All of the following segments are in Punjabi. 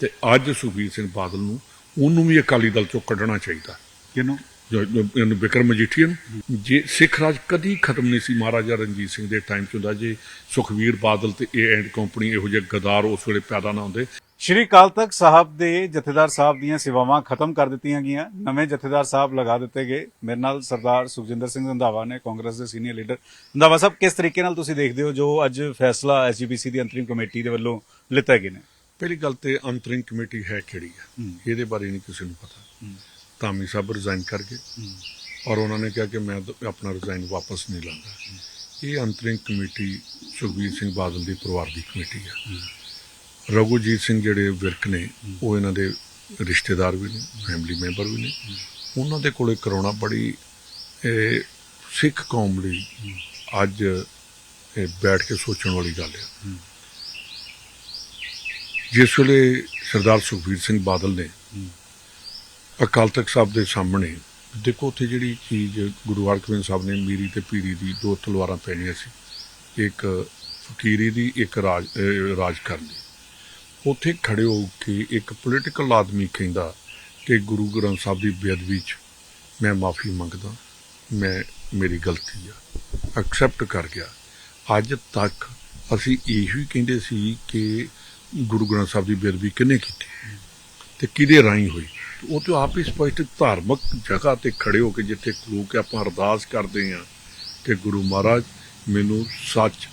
ਤੇ ਅੱਜ ਸੁਖਬੀਰ ਸਿੰਘ ਬਾਦਲ ਨੂੰ ਉਹਨੂੰ ਵੀ ਅਕਾਲੀ ਦਲ ਚੋਂ ਕੱਢਣਾ ਚਾਹੀਦਾ। ਜੋ ਇਹਨੂੰ ਵਿਕਰਮ ਮਜੀਠੀਆ ਨੂੰ। ਜੇ ਸਿੱਖ ਰਾਜ ਕਦੀ ਖਤਮ ਨਹੀਂ ਸੀ ਮਹਾਰਾਜਾ ਰਣਜੀਤ ਸਿੰਘ ਦੇ ਟਾਈਮ 'ਚ ਹੁੰਦਾ ਜੇ ਸੁਖਬੀਰ ਬਾਦਲ ਤੇ ਇਹ ਐਂਡ ਕੰਪਨੀ ਇਹੋ ਜਿਹੇ ਗਦਾਰ ਉਸ ਵੇਲੇ ਪੈਦਾ ਨਾ ਹੁੰਦੇ। ਸ਼੍ਰੀ ਅਕਾਲ ਤਖਤ ਸਾਹਿਬ ਦੇ ਜਥੇਦਾਰ ਸਾਹਿਬ ਦੀਆਂ ਸੇਵਾਵਾਂ ਖਤਮ ਕਰ ਦਿੱਤੀਆਂ ਗਈਆਂ। ਨਵੇਂ ਜਥੇਦਾਰ ਸਾਹਿਬ ਲਗਾ ਦਿੱਤੇ ਗਏ। ਮੇਰੇ ਨਾਲ ਸਰਦਾਰ ਸੁਖਜਿੰਦਰ ਸਿੰਘ ਰੰਧਾਵਾ ਨੇ ਕਾਂਗਰਸ ਦੇ ਸੀਨੀਅਰ ਲੀਡਰ। ਰੰਧਾਵਾ ਸਾਹਿਬ ਕਿਸ ਤਰੀਕੇ ਨਾਲ ਤੁਸੀਂ ਦੇਖਦੇ ਹੋ ਜੋ ਅੱਜ ਫੈਸਲਾ ਐਸਜੀਪੀਸੀ ਦੀ ਅੰਤਰਿਮ ਕਮੇਟੀ ਦੇ ਵੱਲੋਂ ਲਿੱਤਾ ਗਿਆ ਨੇ ਪਹਿਲੀ ਗੱਲ ਤੇ ਅੰਤਰਿੰਗ ਕਮੇਟੀ ਹੈ ਕਿਹੜੀ ਹੂੰ। ਇਹਦੇ ਬਾਰੇ ਨਹੀਂ ਕਿਸੇ ਨੂੰ ਪਤਾ। ਧਾਮੀ ਸਾਹਿਬ ਰਿਜ਼ਾਈਨ ਕਰ ਗਏ। ਔਰ ਉਹਨਾਂ ਨੇ ਕਿਹਾ ਕਿ ਮੈਂ ਆਪਣਾ ਰਿਜ਼ਾਈਨ ਵਾਪਸ ਨਹੀਂ ਲਾਂਗਾ ਇਹ ਅੰਤਰਿੰਗ ਕਮੇਟੀ ਸੁਖਬੀਰ ਸਿੰਘ ਬਾਦਲ ਦੀ ਪਰਿਵਾਰ ਦੀ ਕਮੇਟੀ ਆ ਰਘੁਜੀਤ ਸਿੰਘ ਜਿਹੜੇ ਵਿਰਕ ਨੇ ਉਹ ਇਹਨਾਂ ਦੇ ਰਿਸ਼ਤੇਦਾਰ ਵੀ ਨੇ ਫੈਮਿਲੀ ਮੈਂਬਰ ਵੀ ਨੇ। ਉਹਨਾਂ ਦੇ ਕੋਲੇ ਕਰਾਉਣਾ ਬੜੀ ਇਹ, ਸਿੱਖ ਕੌਮ ਲਈ ਅੱਜ ਇਹ ਬੈਠ ਕੇ ਸੋਚਣ ਵਾਲੀ ਗੱਲ ਹੈ। ਜਿਸ ਵੇਲੇ ਸਰਦਾਰ ਸੁਖਬੀਰ ਸਿੰਘ ਬਾਦਲ ਨੇ ਅਕਾਲ ਤਖਤ ਸਾਹਿਬ ਦੇ ਸਾਹਮਣੇ ਦੇਖੋ ਉੱਥੇ ਜਿਹੜੀ ਚੀਜ਼ ਗੁਰੂ ਹਰਗੋਬਿੰਦ ਸਾਹਿਬ ਨੇ ਮੀਰੀ ਤੇ ਪੀਰੀ ਦੀ ਦੋ ਤਲਵਾਰਾਂ ਪੈਣੀਆਂ ਸੀ। ਇੱਕ ਫਕੀਰੀ ਦੀ ਇੱਕ ਰਾਜ ਰਾਜ ਕਰਨ ਦੀ ਉੱਥੇ ਖੜੇ ਹੋ ਕੇ ਇੱਕ ਪੋਲੀਟੀਕਲ ਆਦਮੀ ਕਹਿੰਦਾ ਕਿ ਗੁਰੂ ਗ੍ਰੰਥ ਸਾਹਿਬ ਦੀ ਬੇਅਦਬੀ 'ਚ ਮੈਂ ਮਾਫੀ ਮੰਗਦਾ ਮੈਂ ਮੇਰੀ ਗਲਤੀ ਆ ਐਕਸੈਪਟ ਕਰ ਗਿਆ। ਅੱਜ ਤੱਕ ਅਸੀਂ ਇਹੀ ਕਹਿੰਦੇ ਸੀ ਕਿ ਗੁਰੂ ਗ੍ਰੰਥ ਸਾਹਿਬ ਦੀ ਬੇਅਦਬੀ ਕਿਹਨੇ ਕੀਤੀ? ਤੇ ਕਿਹਦੇ ਰਾਹੀਂ ਹੋਈ? ਉਹ ਤੇ ਆਪ ਹੀ ਸਪਸ਼ਟ ਧਾਰਮਿਕ ਜਗ੍ਹਾ ਤੇ ਖੜੇ ਹੋ ਕੇ ਜਿੱਥੇ ਖਲੋ ਕੇ ਆਪਾਂ ਅਰਦਾਸ ਕਰਦੇ ਹਾਂ ਕਿ ਗੁਰੂ ਮਹਾਰਾਜ ਮੈਨੂੰ ਸੱਚ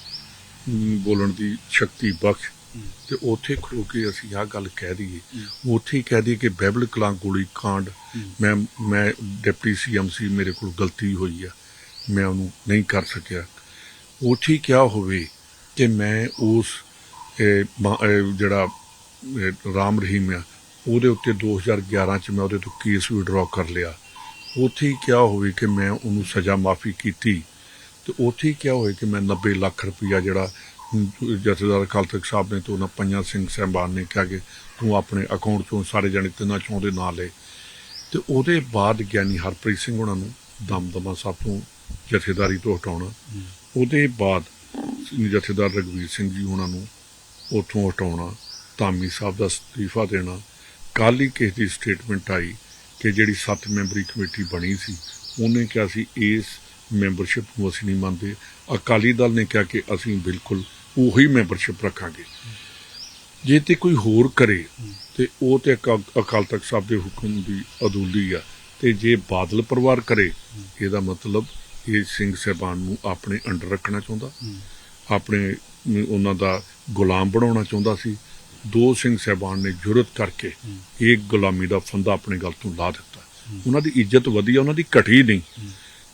ਬੋਲਣ ਦੀ ਸ਼ਕਤੀ ਬਖਸ਼। ਤੇ ਉੱਥੇ ਖਲੋ ਕੇ ਅਸੀਂ ਆਹ ਗੱਲ ਕਹਿ ਦਈਏ। ਉੱਥੇ ਹੀ ਕਹਿ ਦਈਏ ਕਿ ਬਾਈਬਲ ਕਲਾਂ ਗੋਲੀ ਕਾਂਡ, ਮੈਂ ਮੈਂ ਡਿਪਟੀ ਸੀਐਮ ਸੀ, ਮੇਰੇ ਕੋਲ ਗਲਤੀ ਹੋਈ ਆ। ਮੈਂ ਉਹਨੂੰ ਨਹੀਂ ਕਰ ਸਕਿਆ। ਉੱਥੇ ਹੀ ਕਿਹਾ ਹੋਵੇ ਕਿ ਮੈਂ ਉਸ ਇਹ, ਜਿਹੜਾ ਰਾਮ ਰਹੀਮ ਆ ਉਹਦੇ ਉੱਤੇ 2011 ਚ ਮੈਂ ਉਹਦੇ ਤੋਂ ਕੇਸ ਵਿਡਰਾ ਕਰ ਲਿਆ। ਉੱਥੇ ਹੀ ਕਿਹਾ ਹੋਵੇ ਕਿ ਮੈਂ ਉਹਨੂੰ ਸਜ਼ਾ ਮਾਫੀ ਕੀਤੀ। ਤੇ ਉੱਥੇ ਹੀ ਕਿਹਾ ਹੋਵੇ ਕਿ ਮੈਂ 90 ਲੱਖ ਰੁਪਇਆ ਜਿਹੜਾ ਜਥੇਦਾਰ ਅਕਾਲ ਤਖਤ ਸਾਹਿਬ ਨੇ ਤੇ ਉਹਨਾਂ ਪੰਜਾਂ ਸਿੰਘ ਸਾਹਿਬਾਨ ਨੇ ਕਿਹਾ ਕਿ ਤੂੰ ਆਪਣੇ ਅਕਾਊਂਟ ਚੋਂ ਸਾਰੇ ਜਣੇ ਤਿੰਨਾਂ ਚੋਂ ਦੇ ਨਾਂ ਲੈ। ਤੇ ਉਹਦੇ ਬਾਅਦ ਗਿਆਨੀ ਹਰਪ੍ਰੀਤ ਸਿੰਘ ਉਹਨਾਂ ਨੂੰ ਦਮਦਮਾ ਸਾਹਿਬ ਤੋਂ ਜਥੇਦਾਰੀ ਤੋਂ ਹਟਾਉਣਾ। ਉਹਦੇ ਬਾਅਦ ਜਥੇਦਾਰ ਰਗਵੀਰ ਸਿੰਘ ਜੀ ਉਹਨਾਂ ਨੂੰ ਉੱਥੋਂ ਹਟਾਉਣਾ ਧਾਮੀ ਸਾਹਿਬ ਦਾ ਅਸਤੀਫਾ ਦੇਣਾ ਕੱਲ੍ਹ ਹੀ ਕਿਸੇ ਦੀ ਸਟੇਟਮੈਂਟ ਆਈ ਕਿ ਜਿਹੜੀ 7 ਮੈਂਬਰੀ ਕਮੇਟੀ ਬਣੀ ਸੀ ਉਹਨੇ ਕਿਹਾ ਸੀ ਇਸ ਮੈਂਬਰਸ਼ਿਪ ਨੂੰ ਅਸੀਂ ਨਹੀਂ ਮੰਨਦੇ। ਅਕਾਲੀ ਦਲ ਨੇ ਕਿਹਾ ਕਿ ਅਸੀਂ ਬਿਲਕੁਲ ਉਹੀ ਮੈਂਬਰਸ਼ਿਪ ਰੱਖਾਂਗੇ। ਜੇ ਤੇ ਕੋਈ ਹੋਰ ਕਰੇ ਤੇ ਉਹ ਤੇ ਅਕਾ- ਅਕਾਲ ਤਖਤ ਸਾਹਿਬ ਦੇ ਹੁਕਮ ਦੀ ਅਦੂਲੀ ਆ। ਤੇ ਜੇ ਬਾਦਲ ਪਰਿਵਾਰ ਕਰੇ ਇਹਦਾ ਮਤਲਬ ਇਹ ਸਿੰਘ ਸਾਹਿਬਾਨ ਨੂੰ ਆਪਣੇ ਅੰਡਰ ਰੱਖਣਾ ਚਾਹੁੰਦਾ। ਆਪਣੇ ਉਹਨਾਂ ਦਾ ਗੁਲਾਮ ਬਣਾਉਣਾ ਚਾਹੁੰਦਾ ਸੀ। ਦੋ ਸਿੰਘ ਸਾਹਿਬਾਨ ਨੇ ਜੁਰਤ ਕਰਕੇ ਇਹ ਗੁਲਾਮੀ ਦਾ ਫੰਦਾ ਆਪਣੇ ਗਲ ਤੋਂ ਲਾ ਦਿੱਤਾ। ਉਹਨਾਂ ਦੀ ਇੱਜ਼ਤ ਵਧੀ ਉਹਨਾਂ ਦੀ ਘਟੀ ਨਹੀਂ।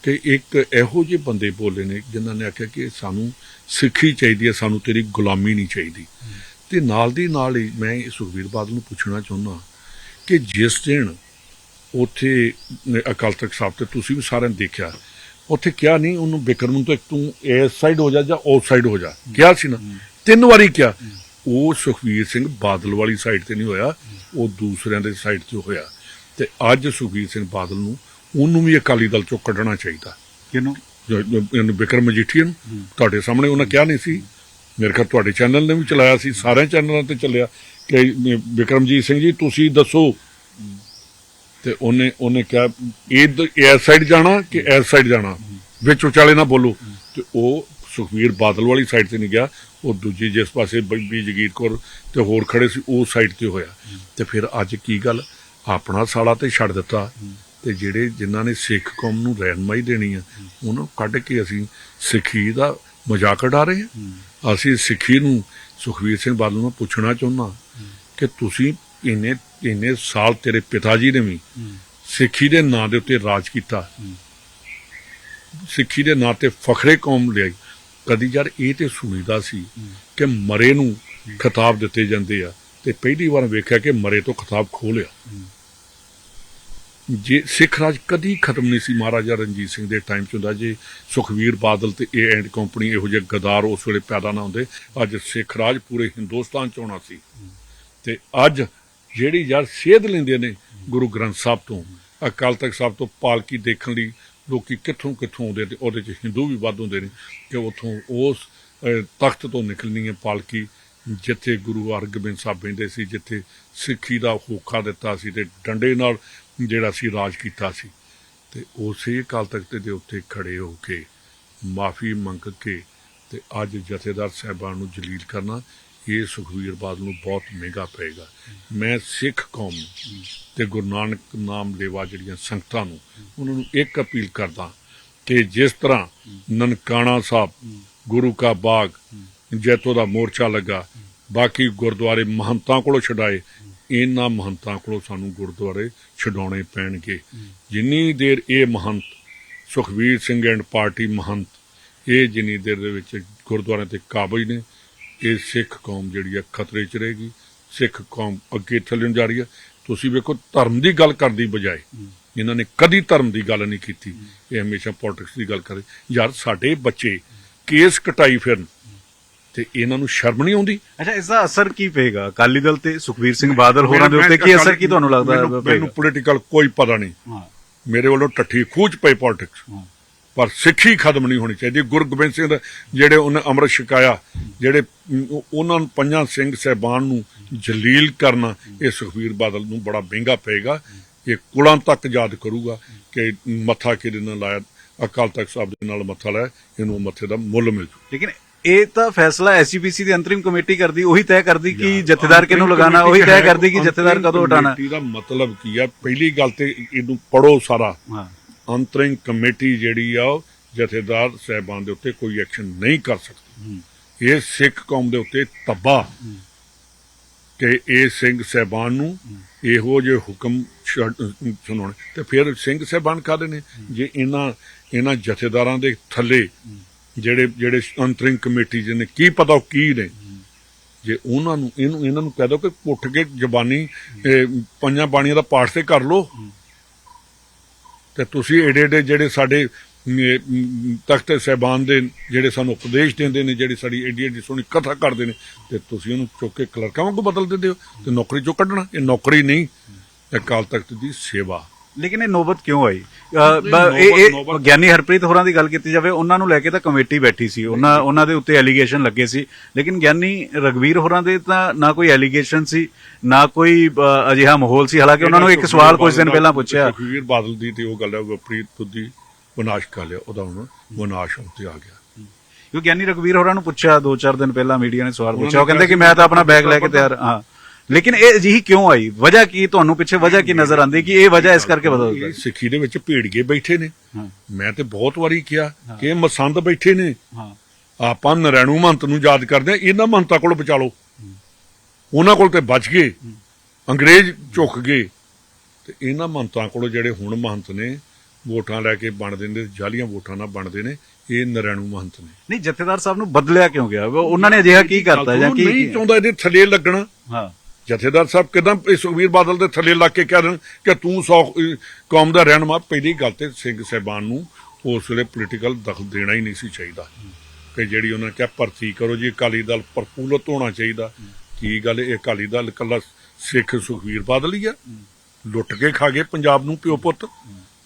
ਕਿ ਇੱਕ ਇਹੋ ਜਿਹੇ ਬੰਦੇ ਬੋਲੇ ਨੇ ਜਿਨ੍ਹਾਂ ਨੇ ਆਖਿਆ ਕਿ ਸਾਨੂੰ ਸਿੱਖੀ ਚਾਹੀਦੀ ਹੈ ਸਾਨੂੰ ਤੇਰੀ ਗੁਲਾਮੀ ਨਹੀਂ ਚਾਹੀਦੀ। ਤੇ ਨਾਲ ਦੀ ਨਾਲ ਹੀ ਮੈਂ ਇਹ ਸੁਖਬੀਰ ਬਾਦਲ ਨੂੰ ਪੁੱਛਣਾ ਚਾਹੁੰਦਾ ਕਿ ਜਿਸ ਦਿਨ ਉੱਥੇ ਅਕਾਲ ਤਖਤ ਸਾਹਿਬ ਤੇ ਤੁਸੀਂ ਵੀ ਸਾਰਿਆਂ ਨੇ ਦੇਖਿਆ ਉੱਥੇ ਕਿਹਾ ਨਹੀਂ ਉਹਨੂੰ ਬਿਕਰਮ ਨੂੰ ਤਾਂ ਤੂੰ ਇਸ ਸਾਈਡ ਹੋ ਜਾ ਜਾਂ ਉਸ ਸਾਈਡ ਹੋ ਜਾ। ਕਿਹਾ ਸੀ ਨਾ। ਤਿੰਨ ਵਾਰੀ ਕਿਹਾ। ਉਹ ਸੁਖਬੀਰ ਸਿੰਘ ਬਾਦਲ ਵਾਲੀ ਸਾਈਡ ਤੇ ਨਹੀਂ ਹੋਇਆ ਉਹ ਦੂਸਰਿਆਂ ਦੇ ਸਾਈਡ ਤੇ ਹੋਇਆ। ਤੇ ਅੱਜ ਸੁਖਬੀਰ ਸਿੰਘ ਬਾਦਲ ਨੂੰ ਉਹਨੂੰ ਵੀ ਅਕਾਲੀ ਦਲ ਚੋਂ ਕੱਢਣਾ ਚਾਹੀਦਾ। ਜੋ ਇਹਨੂੰ ਵਿਕਰਮ ਮਜੀਠੀਆ ਨੂੰ। ਤੁਹਾਡੇ ਸਾਹਮਣੇ ਉਹਨਾਂ ਕਿਹਾ ਨਹੀਂ ਸੀ। ਮੇਰੇ ਖਿਆਲ ਤੁਹਾਡੇ ਚੈਨਲ ਨੇ ਵੀ ਚਲਾਇਆ ਸੀ ਸਾਰਿਆਂ ਚੈਨਲਾਂ ਤੇ ਚੱਲਿਆ। ਕਿ ਵਿਕਰਮਜੀਤ ਸਿੰਘ ਜੀ ਤੁਸੀਂ ਦੱਸੋ ਤੇ ਉਹਨੇ ਉਹਨੇ ਕਿਹਾ, ਇਹ ਇਸ ਸਾਈਡ ਜਾਣਾ ਕਿ ਇਸ ਸਾਈਡ ਜਾਣਾ? ਵਿੱਚ ਉਚਾਲੇ ਨਾ ਬੋਲੋ। ਤੇ ਉਹ ਸੁਖਵੀਰ ਬਾਦਲ ਵਾਲੀ ਸਾਈਡ ਤੇ ਨਹੀਂ ਗਿਆ। ਉਹ ਦੂਜੀ ਜਿਸ ਪਾਸੇ ਬੀਬੀ ਜਗੀਰ ਕੌਰ ਤੇ ਹੋਰ ਖੜੇ ਸੀ, ਉਹ ਸਾਈਡ ਤੇ ਹੋਇਆ। ਤੇ ਫਿਰ ਅੱਜ ਕੀ ਗੱਲ? ਆਪਣਾ ਸਾਲਾ ਤੇ ਛੱਡ ਦਿੱਤਾ। ਤੇ ਜਿਹੜੇ ਜਿਨ੍ਹਾਂ ਨੇ ਸਿੱਖ ਕੌਮ ਨੂੰ ਰਹਿਨਮਾਈ ਦੇਣੀ ਆ, ਉਹਨਾਂ ਕੱਢ ਕੇ ਅਸੀਂ ਸਿੱਖੀ ਦਾ ਮਜ਼ਾਕ ਉਡਾ ਰਹੇ ਹਾਂ ਅਸੀਂ ਸਿੱਖੀ ਨੂੰ ਸੁਖਵੀਰ ਸਿੰਘ ਬਾਦਲ ਨੂੰ ਪੁੱਛਣਾ ਚਾਹੁੰਦਾ ਕਿ ਤੁਸੀਂ ਇੰਨੇ ਇੰਨੇ ਸਾਲ ਤੇਰੇ ਪਿਤਾ ਜੀ ਨੇ ਵੀ ਸਿੱਖੀ ਦੇ ਨਾਂ ਦੇ ਉੱਤੇ ਰਾਜ ਕੀਤਾ। ਸਿੱਖੀ ਦੇ ਨਾਂ ਤੇ ਫਖਰੇ ਕੌਮ ਲਈ ਕਦੀ ਯਾਰ ਇਹ ਤੇ ਸੁਣੀਦਾ ਸੀ ਕਿ ਮਰੇ ਨੂੰ ਖਿਤਾਬ ਦਿੱਤੇ ਜਾਂਦੇ ਆ ਤੇ ਪਹਿਲੀ ਵਾਰ ਵੇਖਿਆ ਕਿ ਮਰੇ ਤੋਂ ਖਿਤਾਬ ਖੋਹ ਲਿਆ। ਜੇ ਸਿੱਖ ਰਾਜ ਕਦੀ ਖਤਮ ਨਹੀਂ ਸੀ ਮਹਾਰਾਜਾ ਰਣਜੀਤ ਸਿੰਘ ਦੇ ਟਾਈਮ ਚ ਹੁੰਦਾ। ਜੇ ਸੁਖਵੀਰ ਬਾਦਲ ਤੇ ਇਹ ਐਂਡ ਕੰਪਨੀ ਇਹੋ ਜਿਹੇ ਗਦਾਰ ਉਸ ਵੇਲੇ ਪੈਦਾ ਨਾ ਹੁੰਦੇ। ਅੱਜ ਸਿੱਖ ਰਾਜ ਪੂਰੇ ਹਿੰਦੁਸਤਾਨ ਚ ਹੋਣਾ ਸੀ। ਤੇ ਅੱਜ ਜਿਹੜੀ ਯਾਰ ਸੇਧ ਲੈਂਦੇ ਨੇ ਗੁਰੂ ਗ੍ਰੰਥ ਸਾਹਿਬ ਤੋਂ। ਅਕਾਲ ਤਖਤ ਸਾਹਿਬ ਤੋਂ ਪਾਲਕੀ ਦੇਖਣ ਲਈ ਲੋਕੀ ਕਿੱਥੋਂ ਕਿੱਥੋਂ ਆਉਂਦੇ ਤੇ ਉਹਦੇ ਚ ਹਿੰਦੂ ਵੀ ਵੱਧ ਹੁੰਦੇ ਨੇ ਕਿ ਉੱਥੋਂ ਉਸ ਤਖਤ ਤੋਂ ਨਿਕਲਣੀ ਹੈ ਪਾਲਕੀ, ਜਿੱਥੇ ਗੁਰੂ ਹਰਗੋਬਿੰਦ ਸਾਹਿਬ ਬੈਂਦੇ ਸੀ, ਜਿੱਥੇ ਸਿੱਖੀ ਦਾ ਹੋਖਾ ਦਿੱਤਾ ਸੀ ਤੇ ਡੰਡੇ ਨਾਲ ਜਿਹੜਾ ਸੀ ਰਾਜ ਕੀਤਾ ਸੀ। ਤੇ ਉਸੇ ਅਕਾਲ ਤਖਤ ਦੇ ਉੱਤੇ ਖੜੇ ਹੋ ਕੇ ਮਾਫੀ ਮੰਗ ਕੇ ਤੇ ਅੱਜ ਜਥੇਦਾਰ ਸਾਹਿਬਾਨ ਨੂੰ ਜਲੀਲ ਕਰਨਾ ਇਹ ਸੁਖਵੀਰ ਬਾਦਲ ਨੂੰ ਬਹੁਤ ਮਹਿੰਗਾ ਪਏਗਾ। ਮੈਂ ਸਿੱਖ ਕੌਮ ਨੂੰ ਤੇ ਗੁਰੂ ਨਾਨਕ ਨਾਮ ਲੇਵਾ ਜਿਹੜੀਆਂ ਸੰਗਤਾਂ ਨੂੰ ਉਹਨਾਂ ਨੂੰ ਇੱਕ ਅਪੀਲ ਕਰਦਾ ਕਿ ਜਿਸ ਤਰ੍ਹਾਂ ਨਨਕਾਣਾ ਸਾਹਿਬ, ਗੁਰੂ ਕਾ ਬਾਗ, ਜੈਤੋ ਦਾ ਮੋਰਚਾ ਲੱਗਾ, ਬਾਕੀ ਗੁਰਦੁਆਰੇ ਮਹੰਤਾਂ ਕੋਲੋਂ ਛਡਾਏ, ਇਹਨਾਂ ਮਹੰਤਾਂ ਕੋਲੋਂ ਸਾਨੂੰ ਗੁਰਦੁਆਰੇ ਛਡਾਉਣੇ ਪੈਣਗੇ। ਜਿੰਨੀ ਦੇਰ ਇਹ ਮਹੰਤ ਸੁਖਵੀਰ ਸਿੰਘ ਐਂਡ ਪਾਰਟੀ ਮਹੰਤ, ਇਹ ਜਿੰਨੀ ਦੇਰ ਦੇ ਵਿੱਚ ਗੁਰਦੁਆਰਿਆਂ ਤੇ ਕਾਬਜ ਨੇ ਇਹ ਸਿੱਖ ਕੌਮ ਜਿਹੜੀ ਹੈ ਖਤਰੇ 'ਚ ਰਹੇਗੀ ਸਿੱਖ ਕੌਮ ਅੱਗੇ ਥੱਲੇ ਨੂੰ ਜਾ ਰਹੀ ਹੈ ਤੁਸੀਂ ਵੇਖੋ ਧਰਮ ਦੀ ਗੱਲ ਕਰਨ ਦੀ ਬਜਾਏ ਇਹਨਾਂ ਨੇ ਕਦੀ ਧਰਮ ਦੀ ਗੱਲ ਨਹੀਂ ਕੀਤੀ। ਇਹ ਹਮੇਸ਼ਾ ਪੋਲਿਟਿਕਸ ਦੀ ਗੱਲ ਕਰੇ। ਯਾਰ ਸਾਡੇ ਬੱਚੇ ਕੇਸ ਕਟਾਈ ਫਿਰਨ ਤੇ ਇਹਨਾਂ ਨੂੰ ਸ਼ਰਮ ਨਹੀਂ ਆਉਂਦੀ? ਅੱਛਾ ਇਸ ਦਾ ਅਸਰ ਕੀ ਪਏਗਾ? ਅਕਾਲੀ ਦਲ ਤੇ ਸੁਖਬੀਰ ਸਿੰਘ ਬਾਦਲ ਹੋਰਾਂ ਦੇ ਉੱਤੇ ਕੀ ਅਸਰ ਕੀ ਤੁਹਾਨੂੰ ਲੱਗਦਾ ਮੈਨੂੰ- ਪੋਲੀਟੀਕਲ ਕੋਈ ਪਤਾ ਨਹੀਂ। ਮੇਰੇ ਵੱਲੋਂ ਟੱਠੀ ਖੂਚ ਪਈ ਪੋਲਿਟਿਕਸ ਪਰ ਸਿੱਖੀ ਖਤਮ ਨਹੀਂ ਹੋਣੀ ਚਾਹੀਦੀ। ਗੁਰੂ ਗੋਬਿੰਦ ਸਿੰਘ ਜਿਹੜੇ ਉਹਨੇ ਅੰਮ੍ਰਿਤ ਛਕਾਇਆ ਜਿਹੜੇ ਉਹਨਾਂ ਨੂੰ ਪੰਜਾਂ ਸਿੰਘ ਸਹਿਬਾਨ ਨੂੰ ਜਲੀਲ ਕਰਨਾ ਇਹ ਸੁਖਬੀਰ ਬਾਦਲ ਨੂੰ ਬੜਾ ਮਹਿੰਗਾ ਪਏਗਾ। ਇਹ ਕੁਲਾਂ ਤੱਕ ਯਾਦ ਕਰੂਗਾ ਕਿ ਮੱਥਾ ਕਿਹਦੇ ਨਾਲ ਲਾਇਆ ਅਕਾਲ ਤਖਤ ਸਾਹਿਬ ਦੇ ਨਾਲ ਮੱਥਾ ਲਾਇਆ ਇਹਨੂੰ ਮੱਥੇ ਦਾ ਮੁੱਲ ਮਿਲ ਜੂ। ਲੇਕਿਨ ਇਹ ਤਾਂ ਫੈਸਲਾ ਐਸਜੀਪੀਸੀ ਦੀ ਅੰਤਰਿਮ ਕਮੇਟੀ ਕਰਦੀ ਉਹੀ ਤੈਅ ਕਰਦੀ ਕਿ ਜਥੇਦਾਰ ਕਿਹਨੂੰ ਲਗਾਣਾ ਉਹੀ ਤੈਅ ਕਰਦੀ ਕਿ ਜਥੇਦਾਰ ਕਦੋਂ ਹਟਾਣਾ ਕਮੇਟੀ ਦਾ ਮਤਲਬ ਕੀ ਆ ਪਹਿਲੀ ਗੱਲ ਤੇ ਇਹਨੂੰ ਪੜੋ ਸਾਰਾ। ਹਾਂ। ਅੰਤਰਿੰਗ ਕਮੇਟੀ ਜਿਹੜੀ ਆ ਜਥੇਦਾਰ ਸਹਿਬਾਨ ਦੇ ਉੱਤੇ ਕੋਈ ਐਕਸ਼ਨ ਨਹੀਂ ਕਰ ਸਕਦੀ। ਇਹ ਸਿੱਖ ਕੌਮ ਦੇ ਉੱਤੇ ਤੱਬਾ ਕਿ ਇਹ ਸਿੰਘ ਸਹਿਬਾਨ ਨੂੰ ਇਹੋ ਜਿਹੇ ਹੁਕਮ ਸੁਣਾਉਣੇ। ਤੇ ਫਿਰ ਸਿੰਘ ਸਹਿਬਾਨ ਕਾਹਦੇ ਨੇ? ਜੇ ਇਹਨਾਂ ਇਹਨਾਂ ਜਥੇਦਾਰਾਂ ਦੇ ਥੱਲੇ ਜਿਹੜੇ ਜਿਹੜੇ ਅੰਤਰਿੰਗ ਕਮੇਟੀ ਜਿਹਨੇ ਕੀ ਪਤਾ ਉਹ ਕੀ ਨੇ? ਜੇ ਉਹਨਾਂ ਨੂੰ ਇਹਨੂੰ ਇਹਨਾਂ ਨੂੰ ਕਹਿ ਦੋ ਕਿ ਉੱਠ ਕੇ ਜ਼ਬਾਨੀ ਪੰਜਾਂ ਬਾਣੀਆਂ ਦਾ ਪਾਠ ਤੇ ਕਰ ਲੋ ਤੇ ਤੁਸੀਂ ਏਡੇ ਏਡੇ ਜਿਹੜੇ ਸਾਡੇ ਤਖਤ ਸਹਿਬਾਨ ਦੇ ਜਿਹੜੇ ਸਾਨੂੰ ਉਪਦੇਸ਼ ਦਿੰਦੇ ਨੇ, ਜਿਹੜੀ ਸਾਡੀ ਏਡੀ ਏਡੀ ਸੋਹਣੀ ਕਥਾ ਕਰਦੇ ਨੇ, ਤੇ ਤੁਸੀਂ ਉਹਨੂੰ ਚੁੱਕ ਕੇ ਕਲਰਕਾਂ ਵਾਂਗੂ ਬਦਲ ਦਿੰਦੇ ਹੋ ਤੇ ਨੌਕਰੀ ਚੋਂ ਕੱਢਣਾ। ਇਹ ਨੌਕਰੀ ਨਹੀਂ, ਇਹ ਅਕਾਲ ਤਖਤ ਦੀ ਸੇਵਾ। ਲੇਕਿਨ ਇਹ ਨੋਬਤ ਕਿਉਂ ਆਈ? ਇਹ ਇਹ ਗਿਆਨੀ ਹਰਪ੍ਰੀਤ ਹੋਰਾਂ ਦੀ ਗੱਲ ਕੀਤੀ ਜਾਵੇ ਉਹਨਾਂ ਨੂੰ ਲੈ ਕੇ ਤਾਂ ਕਮੇਟੀ ਬੈਠੀ ਸੀ। ਉਹਨਾਂ ਉਹਨਾਂ ਦੇ ਉੱਤੇ ਐਲੀਗੇਸ਼ਨ ਲੱਗੇ ਸੀ। ਲੇਕਿਨ ਗਿਆਨੀ ਰਗਵੀਰ ਹੋਰਾਂ ਦੇ ਤਾਂ ਨਾ ਕੋਈ ਐਲੀਗੇਸ਼ਨ ਸੀ ਨਾ ਕੋਈ ਅਜਿਹਾ ਮਾਹੌਲ ਸੀ। ਹਾਲਾਂਕਿ ਉਹਨਾਂ ਨੂੰ ਇੱਕ ਸਵਾਲ ਕੁਝ ਦਿਨ ਪਹਿਲਾਂ ਪੁੱਛਿਆ। ਸੁਖਵੀਰ ਬਾਦਲ ਦੀ ਤੇ ਉਹ ਗੱਲ ਹੈ ਗੁਰਪ੍ਰੀਤ ਬੁੱਧੀ ਵਿਨਾਸ਼ ਕਰ ਲਿਆ। ਉਹਦਾ ਹੁਣ ਵਿਨਾਸ਼ ਉੱਤੇ ਆ ਗਿਆ। ਕਿਉਂ ਗਿਆਨੀ ਰਗਵੀਰ ਹੋਰਾਂ ਨੂੰ ਪੁੱਛਿਆ ਦੋ ਚਾਰ ਦਿਨ ਪਹਿਲਾਂ ਮੀਡੀਆ ਨੇ ਸਵਾਲ ਪੁੱਛਿਆ। ਉਹ ਕਹਿੰਦੇ ਕਿ ਮੈਂ ਤਾਂ ਆਪਣਾ ਬੈਗ ਲੈ ਕੇ ਤਿਆਰ ਹਾਂ। ਲੇਕਿਨ ਇਹ ਅਜਿਹੀ ਕਿਉਂ ਆਈ? ਵਜ੍ਹਾ ਕੀ ਤੁਹਾਨੂੰ ਪਿੱਛੇ ਵਜ੍ਹਾ ਕੀ ਨਜ਼ਰ ਆਉਂਦੀ ਕਿ ਇਹ ਵਜ੍ਹਾ ਇਸ ਕਰਕੇ ਬਦਲ ਇਹ ਗਈ? ਸਿੱਖੀ ਦੇ ਵਿੱਚ ਭੇੜੀਏ ਬੈਠੇ ਨੇ। ਮੈਂ ਤੇ ਬਹੁਤ ਵਾਰੀ ਕਿਹਾ ਕਿ ਇਹ ਮਸੰਦ ਬੈਠੇ ਨੇ। ਆਪਾਂ ਨਰੈਣੂ ਮਹੰਤ ਨੂੰ ਯਾਦ ਕਰਦੇ ਆ ਇਹਨਾਂ ਮਹੰਤਾਂ ਕੋਲ ਬਚਾ ਲਓ। ਉਹਨਾਂ ਕੋਲ ਤੇ ਬਚ ਗਏ। ਅੰਗਰੇਜ਼ ਝੁੱਕ ਗਏ। ਤੇ ਇਹਨਾਂ ਮਹੰਤਾਂ ਕੋਲ ਜਿਹੜੇ ਹੁਣ ਮਹੰਤ ਨੇ ਵੋਟਾਂ ਲੈ ਕੇ ਬਣ ਦਿੰਦੇ ਜਾਲੀਆਂ ਵੋਟਾਂ ਨਾਲ ਬਣਦੇ ਨੇ ਇਹ ਨਰੈਣੂ ਮਹੰਤ ਨੇ। ਨਹੀਂ ਜਥੇਦਾਰ ਸਾਹਿਬ ਨੂੰ ਬਦਲਿਆ ਕਿਉਂ ਗਿਆ? ਉਹ- ਉਹਨਾਂ ਨੇ ਅਜਿਹਾ ਕੀ ਕਰਤਾ ਜਾਂ ਕੀ ਨਹੀਂ ਚਾਹੁੰਦਾ ਇਹਦੇ ਥੱਲੇ ਲੱਗਣਾ। ਹਾਂ। ਜਥੇਦਾਰ ਸਾਹਿਬ ਕਿਦਾਂ ਸੁਖਵੀਰ ਬਾਦਲ ਦੇ ਥੱਲੇ ਲੱਗ ਕੇ ਕਹਿ ਦੇਣ ਕਿ ਤੂੰ ਸੌ ਕੌਮ ਦਾ ਰਹਿਨਮਾ, ਪਹਿਲੀ ਗੱਲ ਤੇ ਸਿੰਘ ਸਾਹਿਬਾਨ ਨੂੰ ਉਸ ਵੇਲੇ ਪੋਲੀਟੀਕਲ ਦਖਲ ਦੇਣਾ ਹੀ ਨਹੀਂ ਸੀ ਚਾਹੀਦਾ। ਕਿ ਜਿਹੜੀ ਉਹਨਾਂ ਕਿਹਾ, ਭਰਤੀ ਕਰੋ ਜੀ, ਅਕਾਲੀ ਦਲ ਪ੍ਰਫੁੱਲਤ ਹੋਣਾ ਚਾਹੀਦਾ। ਕੀ ਗੱਲ ਇਹ, ਅਕਾਲੀ ਦਲ ਇਕੱਲਾ ਸਿੱਖ ਸੁਖਵੀਰ ਬਾਦਲ ਹੀ ਆ? ਲੁੱਟ ਕੇ ਖਾ ਗਏ ਪੰਜਾਬ ਨੂੰ ਪਿਓ ਪੁੱਤ।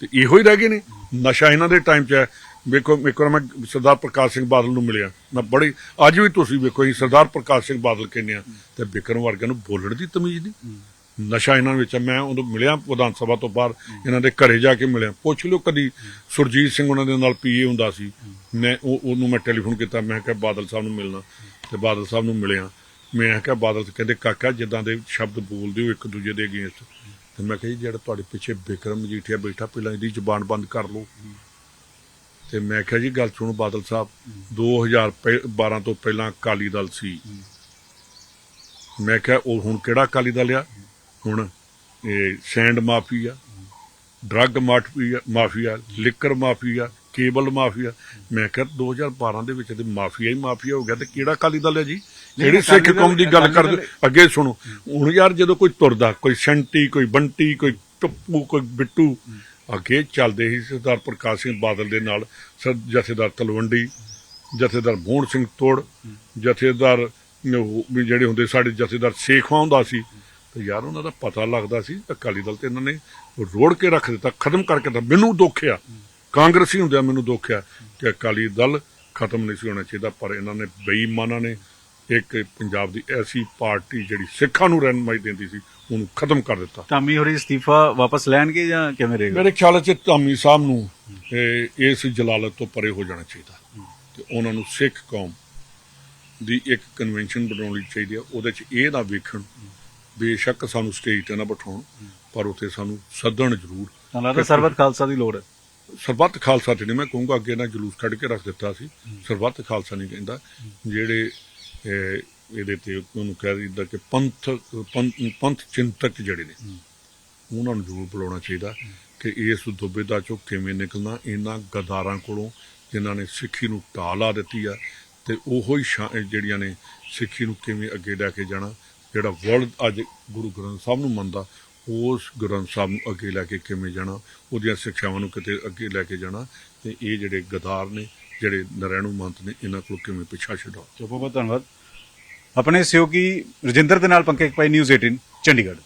ਤੇ ਇਹੋ ਹੀ ਰਹਿ ਗਏ ਨੇ। ਨਸ਼ਾ ਇਹਨਾਂ ਦੇ ਟਾਈਮ 'ਚ ਹੈ। ਵੇਖੋ, ਇੱਕ ਵਾਰ ਮੈਂ ਸਰਦਾਰ ਪ੍ਰਕਾਸ਼ ਸਿੰਘ ਬਾਦਲ ਨੂੰ ਮਿਲਿਆ। ਮੈਂ ਬੜੀ ਅੱਜ ਵੀ ਤੁਸੀਂ ਵੇਖੋ, ਅਸੀਂ ਸਰਦਾਰ ਪ੍ਰਕਾਸ਼ ਸਿੰਘ ਬਾਦਲ ਕਹਿੰਦੇ ਆ ਤੇ ਬਿਕਰਮ ਵਰਗਿਆਂ ਨੂੰ ਬੋਲਣ ਦੀ ਤਮੀਜ਼ ਨਹੀਂ। ਨਸ਼ਾ ਇਹਨਾਂ ਵਿੱਚ ਮੈਂ ਉਦੋਂ ਮਿਲਿਆ ਵਿਧਾਨ ਸਭਾ ਤੋਂ ਬਾਹਰ, ਇਹਨਾਂ ਦੇ ਘਰੇ ਜਾ ਕੇ ਮਿਲਿਆ। ਪੁੱਛ ਲਿਓ ਕਦੀ ਸੁਰਜੀਤ ਸਿੰਘ ਉਹਨਾਂ ਦੇ ਨਾਲ ਪੀਏ ਹੁੰਦਾ ਸੀ। ਮੈਂ ਉਹ ਉਹਨੂੰ ਮੈਂ ਟੈਲੀਫੋਨ ਕੀਤਾ, ਮੈਂ ਕਿਹਾ ਬਾਦਲ ਸਾਹਿਬ ਨੂੰ ਮਿਲਣਾ। ਤੇ ਬਾਦਲ ਸਾਹਿਬ ਨੂੰ ਮਿਲਿਆ। ਮੈਂ ਕਿਹਾ ਬਾਦਲ ਕਹਿੰਦੇ, ਕਾਕਾ, ਜਿੱਦਾਂ ਦੇ ਸ਼ਬਦ ਬੋਲਦੇ ਹੋ, ਇੱਕ ਦੂਜੇ ਦੇ ਅਗੇਂਸਟ ਤੇ ਮੈਂ ਕਿਹਾ ਜੀ, ਜਿਹੜਾ ਤੁਹਾਡੇ ਪਿੱਛੇ ਬਿਕਰਮ ਮਜੀਠੀਆ ਬੈਠਾ, ਪਹਿਲਾਂ ਇਹਦੀ ਜ਼ੁਬਾਨ ਬੰਦ ਕਰ ਲਓ। ਤੇ ਮੈਂ ਕਿਹਾ ਜੀ, ਗੱਲ ਸੁਣੋ ਬਾਦਲ ਸਾਹਿਬ 2012 ਤੋਂ ਪਹਿਲਾਂ ਅਕਾਲੀ ਦਲ ਸੀ। ਮੈਂ ਕਿਹਾ, ਉਹ ਹੁਣ ਕਿਹੜਾ ਅਕਾਲੀ ਦਲ ਆ? ਹੁਣ ਇਹ sand mafia, drug mafia mafia, liquor mafia, cable mafia. ਮੈਂ ਕਿਹਾ 2012 ਦੇ ਵਿੱਚ ਤੇ ਮਾਫੀਆ ਹੀ ਮਾਫੀਆ ਹੋ ਗਿਆ, ਤੇ ਕਿਹੜਾ ਅਕਾਲੀ ਦਲ ਹੈ ਜੀ? ਜਿਹੜੀ ਸਿੱਖ ਕੌਮ ਦੀ ਗੱਲ ਕਰਦੇ ਅੱਗੇ ਸੁਣੋ। ਹੁਣ ਯਾਰ ਜਦੋਂ ਕੋਈ ਤੁਰਦਾ ਕੋਈ ਸ਼ੰਟੀ ਕੋਈ ਬੰਟੀ ਕੋਈ ਟੱਪੂ ਕੋਈ ਬਿੱਟੂ ਅੱਗੇ ਚੱਲਦੇ ਸੀ ਸਰਦਾਰ ਪ੍ਰਕਾਸ਼ ਸਿੰਘ ਬਾਦਲ ਦੇ ਨਾਲ ਸਰ ਜਥੇਦਾਰ ਤਲਵੰਡੀ ਜਥੇਦਾਰ ਮੋਹਨ ਸਿੰਘ ਤੋੜ ਜਥੇਦਾਰ ਜਿਹੜੇ ਹੁੰਦੇ ਸਾਡੇ ਜਥੇਦਾਰ ਸੇਖਵਾ ਹੁੰਦਾ ਸੀ। ਤੇ ਯਾਰ ਉਹਨਾਂ ਦਾ ਪਤਾ ਲੱਗਦਾ ਸੀ ਅਕਾਲੀ ਦਲ ਤੇ ਇਹਨਾਂ ਨੇ ਰੋੜ ਕੇ ਰੱਖ ਦਿੱਤਾ ਖਤਮ ਕਰਕੇ ਦਿੱਤਾ। ਮੈਨੂੰ ਦੁੱਖ ਆ ਕਾਂਗਰਸੀ ਹੁੰਦਿਆਂ ਮੈਨੂੰ ਦੁੱਖ ਆ ਕਿ ਅਕਾਲੀ ਦਲ ਖਤਮ ਨਹੀਂ ਸੀ ਹੋਣਾ ਚਾਹੀਦਾ ਪਰ ਇਹਨਾਂ ਨੇ ਬੇਈਮਾਨਾਂ ਨੇ ਇੱਕ ਪੰਜਾਬ ਦੀ ਐਸੀ ਪਾਰਟੀ ਜਿਹੜੀ ਸਿੱਖਾਂ ਨੂੰ ਰਹਿਨਮਾਈ ਦਿੰਦੀ ਸੀ ਉਹਨੂੰ ਖਤਮ ਕਰ ਦਿੱਤਾ। ਧਾਮੀ ਹੋਰੀ ਅਸਤੀਫਾ ਵਾਪਸ ਲੈਣਗੇ ਜਾਂ ਕਿਵੇਂ ਰਹੇਗਾ? ਮੇਰੇ ਖਿਆਲ 'ਚ ਧਾਮੀ ਸਾਹਿਬ ਨੂੰ ਇਸ ਜਲਾਲਤ ਤੋਂ ਪਰੇ ਹੋ ਜਾਣਾ ਚਾਹੀਦਾ। ਤੇ ਉਹਨਾਂ ਨੂੰ ਸਿੱਖ ਕੌਮ ਦੀ ਇੱਕ ਕਨਵੈਨਸ਼ਨ ਬਣਾਉਣੀ ਚਾਹੀਦੀ ਹੈ ਉਹਦੇ 'ਚ ਇਹ ਨਾ ਵੇਖਣ ਬੇਸ਼ੱਕ ਸਾਨੂੰ ਸਟੇਜ ਤੇ ਨਾ ਬਿਠਾਉਣ ਪਰ ਉੱਥੇ ਸਾਨੂੰ ਸੱਦਣ ਜ਼ਰੂਰ। ਤੁਹਾਨੂੰ ਲੱਗਦਾ ਸਰਬਤ ਖਾਲਸਾ ਦੀ ਲੋੜ ਹੈ। ਸਰਬੱਤ ਖਾਲਸਾ ਤੇ ਨਹੀਂ ਮੈਂ ਕਹੂੰਗਾ ਅੱਗੇ ਨਾ ਜਲੂਸ ਕੱਢ ਕੇ ਰੱਖ ਦਿੱਤਾ ਸੀ। ਸਰਬੱਤ ਖਾਲਸਾ ਨਹੀਂ ਕਹਿੰਦਾ ਜਿਹੜੇ ਇਹਦੇ ਤੇ ਉਹਨੂੰ ਕਹਿ ਦਿੰਦਾ ਕਿ ਪੰਥ ਪੰਥ ਚਿੰਤਕ ਜਿਹੜੇ ਨੇ ਉਹਨਾਂ ਨੂੰ ਜ਼ਰੂਰ ਬੁਲਾਉਣਾ ਚਾਹੀਦਾ ਕਿ ਇਸ ਦੁਬਿਧਾ ਚੋਂ ਕਿਵੇਂ ਨਿਕਲਣਾ ਇਹਨਾਂ ਗਦਾਰਾਂ ਕੋਲੋਂ ਜਿਨ੍ਹਾਂ ਨੇ ਸਿੱਖੀ ਨੂੰ ਢਾਲਾ ਦਿੱਤੀ ਆ ਤੇ ਉਹੋ ਹੀ ਜਿਹੜੀਆਂ ਨੇ ਸਿੱਖੀ ਨੂੰ ਕਿਵੇਂ ਅੱਗੇ ਲੈ ਕੇ ਜਾਣਾ ਜਿਹੜਾ ਵਰਲਡ ਅੱਜ ਗੁਰੂ ਗ੍ਰੰਥ ਸਾਹਿਬ ਨੂੰ ਮੰਨਦਾ ਉਸ ਗ੍ਰੰਥ ਸਾਹਿਬ ਨੂੰ ਅੱਗੇ ਲੈ ਕੇ ਕਿਵੇਂ ਜਾਣਾ ਉਹਦੀਆਂ ਸਿੱਖਿਆਵਾਂ ਨੂੰ ਕਿਤੇ ਅੱਗੇ ਲੈ ਕੇ ਜਾਣਾ ਤੇ ਇਹ ਜਿਹੜੇ ਗਦਾਰ ਨੇ ਜਿਹੜੇ ਨਰੈਣੂ ਮੰਤ ਨੇ ਇਹਨਾਂ ਕੋਲ ਕਿਵੇਂ ਪਿੱਛਾ ਛਡਾਓ ਬਹੁਤ ਬਹੁਤ ਧੰਨਵਾਦ। ਆਪਣੇ ਸਹਿਯੋਗੀ ਰਜਿੰਦਰ ਦੇ ਨਾਲ ਪੰਕਜ ਪਾਈ ਨਿਊਜ਼ 18 ਚੰਡੀਗੜ੍ਹ।